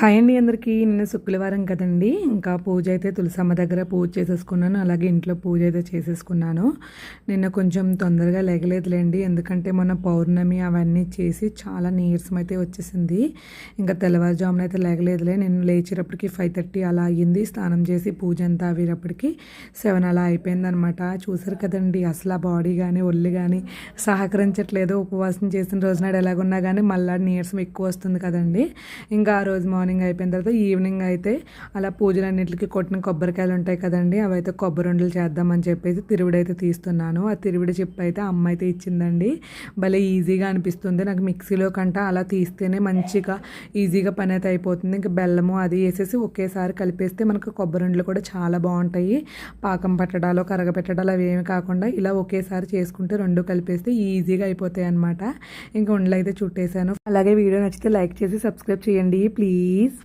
Hi అండి అందరికీ. నిన్న శుక్రవారం కదండి. ఇంకా పూజ అయితే తులసమ్మ దగ్గర పూజ చేసేసుకున్నాను. అలాగే ఇంట్లో పూజ అయితే చేసేసుకున్నాను. నిన్న కొంచెం తొందరగా లేగలేదులేండి. ఎందుకంటే మొన్న పౌర్ణమి అవన్నీ చేసి చాలా నీరసం అయితే వచ్చేసింది. ఇంకా తెల్లవారుజామున అయితే లేగలేదులే. నేను లేచేటప్పటికి ఫైవ్ థర్టీ అలా అయ్యింది. స్నానం చేసి పూజ అంతా అవేటప్పటికి సెవెన్ అలా అయిపోయిందనమాట చూసారు కదండి. అసలు ఆ బాడీ కానీ ఒళ్ళు కానీ సహకరించట్లేదు. ఉపవాసం చేసిన రోజునాడు ఎలాగున్నా కానీ మళ్ళీ నీరసం ఎక్కువ వస్తుంది కదండి. ఇంకా ఆ రోజు మార్నింగ్ అయిపోయిన తర్వాత ఈవినింగ్ అయితే అలా పూజలన్నింటికి కొట్టిన కొబ్బరికాయలు ఉంటాయి కదండి అవి అయితే కొబ్బరి ఉండలు చేద్దామని చెప్పేసి తిరువిడి అయితే తీస్తున్నాను. ఆ తిరువిడి చెప్పు అయితే అమ్మ అయితే ఇచ్చిందండి. భలే ఈజీగా అనిపిస్తుంది. నాకు మిక్సీలో కంట అలా తీస్తేనే మంచిగా ఈజీగా పని అయితే అయిపోతుంది. ఇంకా బెల్లము అది వేసేసి ఒకేసారి కలిపేస్తే మనకు కొబ్బరి ఉండలు కూడా చాలా బాగుంటాయి. పాకం పట్టడాలు కరగపెట్టడాలు అవి ఏమి కాకుండా ఇలా ఒకేసారి చేసుకుంటే రెండు కలిపేస్తే ఈజీగా అయిపోతాయి అనమాట ఇంకా ఉండలు అయితే చుట్టేసాను. అలాగే వీడియో నచ్చితే లైక్ చేసి సబ్స్క్రైబ్ చేయండి. ప్లీజ్. please.